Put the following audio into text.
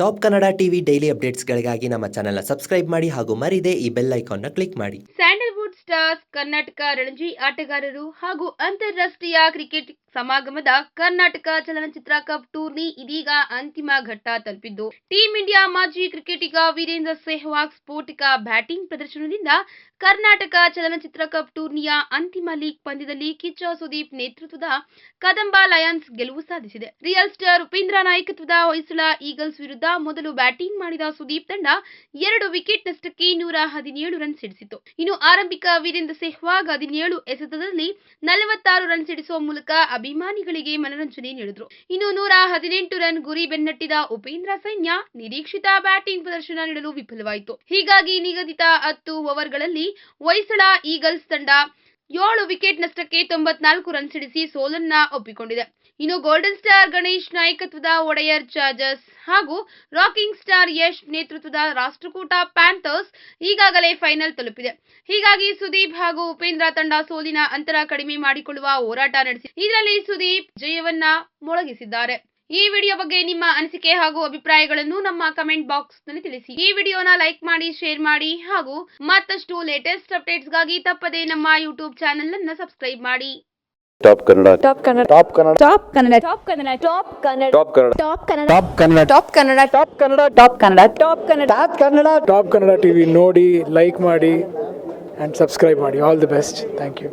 Top Kannada TV daily ಅಪ್ಡೇಟ್ಸ್ಗಳಿಗಾಗಿ ನಮ್ಮ ಚಾನೆಲ್ನ ಸಬ್ಸ್ಕ್ರೈಬ್ ಮಾಡಿ ಹಾಗೂ ಮರಿದೆ ಈ ಬೆಲ್ ಐಕಾನ್ನ ಕ್ಲಿಕ್ ಮಾಡಿ. ಸ್ಯಾಂಡಲ್ವುಡ್ ಸ್ಟಾರ್ಸ್ ಕರ್ನಾಟಕ ರಣಜಿ ಆಟಗಾರರು ಹಾಗೂ ಅಂತಾರಾಷ್ಟ್ರೀಯ ಕ್ರಿಕೆಟ್ ಸಮಾಗಮದ ಕರ್ನಾಟಕ ಚಲನಚಿತ್ರ ಕಪ್ ಟೂರ್ನಿ ಇದೀಗ ಅಂತಿಮ ಘಟ್ಟ ತಲುಪಿದ್ದು, ಟೀಂ ಇಂಡಿಯಾ ಮಾಜಿ ಕ್ರಿಕೆಟಿಗ ವೀರೇಂದ್ರ ಸೆಹ್ವಾಗ್ ಸ್ಫೋಟಿಕ ಬ್ಯಾಟಿಂಗ್ ಪ್ರದರ್ಶನದಿಂದ ಕರ್ನಾಟಕ ಚಲನಚಿತ್ರ ಕಪ್ ಟೂರ್ನಿಯ ಅಂತಿಮ ಲೀಗ್ ಪಂದ್ಯದಲ್ಲಿ ಕಿಚ್ಚ ಸುದೀಪ್ ನೇತೃತ್ವದ ಕದಂಬ ಲಯನ್ಸ್ ಗೆಲುವು ಸಾಧಿಸಿದೆ. ರಿಯಲ್ ಸ್ಟಾರ್ ಉಪೇಂದ್ರ ನಾಯಕತ್ವದ ಹೊಯ್ಸಳ ಈಗಲ್ಸ್ ವಿರುದ್ಧ ಮೊದಲು ಬ್ಯಾಟಿಂಗ್ ಮಾಡಿದ ಸುದೀಪ್ ತಂಡ ಎರಡು ವಿಕೆಟ್ ನಷ್ಟಕ್ಕೆ ನೂರ ಹದಿನೇಳು ರನ್ ಸಿಡಿಸಿತು ಇನ್ನು ಆರಂಭಿಕ ವೀರೇಂದ್ರ ಸೆಹ್ವಾಗ್ ಹದಿನೇಳು ಎಸೆತದಲ್ಲಿ ನಲವತ್ತಾರು ರನ್ ಸಿಡಿಸುವ ಮೂಲಕ ಅಭಿಮಾನಿಗಳಿಗೆ ಮನರಂಜನೆ ನೀಡಿದ್ರು. ಇನ್ನು ನೂರ ಹದಿನೆಂಟು ರನ್ ಗುರಿ ಬೆನ್ನಟ್ಟಿದ ಉಪೇಂದ್ರ ಸೈನ್ಯ ನಿರೀಕ್ಷಿತ ಬ್ಯಾಟಿಂಗ್ ಪ್ರದರ್ಶನ ನೀಡಲು ವಿಫಲವಾಯಿತು. ಹೀಗಾಗಿ ನಿಗದಿತ ಹತ್ತು ಓವರ್ಗಳಲ್ಲಿ ಹೊಯ್ಸಳ ಈಗಲ್ಸ್ ತಂಡ ಏಳು ವಿಕೆಟ್ ನಷ್ಟಕ್ಕೆ ತೊಂಬತ್ನಾಲ್ಕು ರನ್ ಸಿಡಿಸಿ ಸೋಲನ್ನ ಒಪ್ಪಿಕೊಂಡಿದೆ. ಇನ್ನು ಗೋಲ್ಡನ್ ಸ್ಟಾರ್ ಗಣೇಶ್ ನಾಯಕತ್ವದ ಒಡೆಯರ್ ಚಾರ್ಜರ್ಸ್ ಹಾಗೂ ರಾಕಿಂಗ್ ಸ್ಟಾರ್ ಯಶ್ ನೇತೃತ್ವದ ರಾಷ್ಟ್ರಕೂಟ ಪ್ಯಾಂಥರ್ಸ್ ಈಗಾಗಲೇ ಫೈನಲ್ ತಲುಪಿದೆ. ಹೀಗಾಗಿ ಸುದೀಪ್ ಹಾಗೂ ಉಪೇಂದ್ರ ತಂಡ ಸೋಲಿನ ಅಂತರ ಕಡಿಮೆ ಮಾಡಿಕೊಳ್ಳುವ ಹೋರಾಟ ನಡೆಸಿ ಇದರಲ್ಲಿ ಸುದೀಪ್ ಜಯವನ್ನ ಮೊಳಗಿಸಿದ್ದಾರೆ. ಈ ವಿಡಿಯೋ ಬಗ್ಗೆ ನಿಮ್ಮ ಅನಿಸಿಕೆ ಹಾಗೂ ಅಭಿಪ್ರಾಯಗಳನ್ನು ನಮ್ಮ ಕಮೆಂಟ್ ಬಾಕ್ಸ್ನಲ್ಲಿ ತಿಳಿಸಿ ಈ ವಿಡಿಯೋನ ಲೈಕ್ ಮಾಡಿ ಶೇರ್ ಮಾಡಿ ಹಾಗೂ ಮತ್ತಷ್ಟು ಲೇಟೆಸ್ಟ್ ಅಪ್ಡೇಟ್ಸ್ಗಾಗಿ ತಪ್ಪದೇ ನಮ್ಮ ಯೂಟ್ಯೂಬ್ ಚಾನೆಲ್ ಅನ್ನು ಸಬ್ಸ್ಕ್ರೈಬ್ ಮಾಡಿ top Kannada top Kannada top Kannada top Kannada top Kannada top Kannada top Kannada top Kannada top Kannada top Kannada top Kannada top Kannada top Kannada top Kannada top Kannada T V ನೋಡಿ like ಮಾಡಿ and subscribe ಮಾಡಿ all the best thank you